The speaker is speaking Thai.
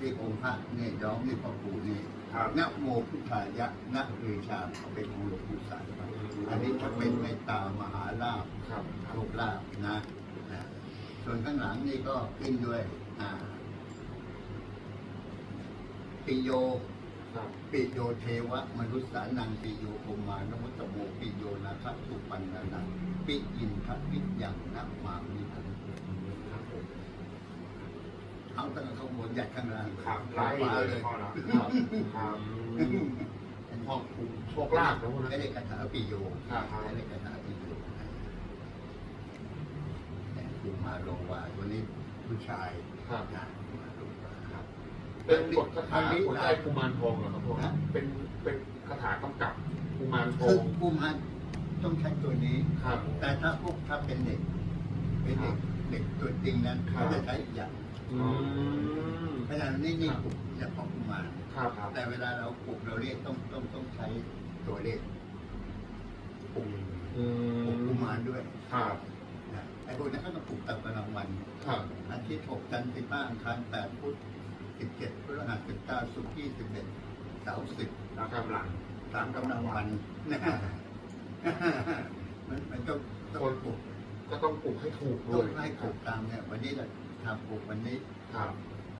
ที่องค์พระเนี่ยย้อมนี่พ่อปู่นี่ครับนะโมพุทธายะนะเอชาเขาเป็นองค์หลวงปู่สายอันนี้จะเป็นเมตตามหาลาภครับโชคลาภนะนะส่วนข้างหลังนี่ก็ขึ้นด้วยอ่าปิโยครับปิโยเทวะมนุษย์สานังปิโยโอมานมุตตโมปิโยนาคัสุปันนานังปิอินทปิยังนักมามิทัง ครับผม เอา ตั้งแต่ข้างบนยัดข้างล่างครับไล่ไล่เลเลยยพ่อเนาะครับครับพ่อคุมโชคลาภนะพ่อนะไม่ได้คาถาปิโยครับไม่ได้คาถาปิโยแต่คุมาโลวาตัวนี้ผู้ชายครับนะมาโลวาครับเป็นบทคาถาหัวใจกุมารทองเหรอครับพ่อเป็นเป็นคาถากำกับกุมารทอคืองกุมารต้องใช้ตัวนี้ครับแต่ถ้าพวกถ้าเป็นเด็ก เป็นเด็กเด็กตัวจริงนั้นครับเขาจะใช้อีกอย่าง อืมเพราะฉะนั้นนี่นี่ปลุกเฉพาะกุมารครับครับแต่เวลาเราปลุกเราเรียกต้องต้องต้องใช้ตัวเลขปลุกอืปลุกมกุมารด้วยครับนะไอ้พวกนั้นก็ต้องปลุกตามกำลังวันครับอาทิตย์หกจันทร์สิบห้าอังคารแปดพุธสิบเจ็ดพฤหัสสิบเก้าศุกร์ยี่สิบเอ็ดเสาร์สิบแล้วกำลังตามกำลังวันนะมันมันต้องต้องปลุก ก็ต้องปลุกให้ถูกด้ต้อวงยให้ปลุกตามเนี่ยวันนี้เรา ทำปลุกวันนี้ครับ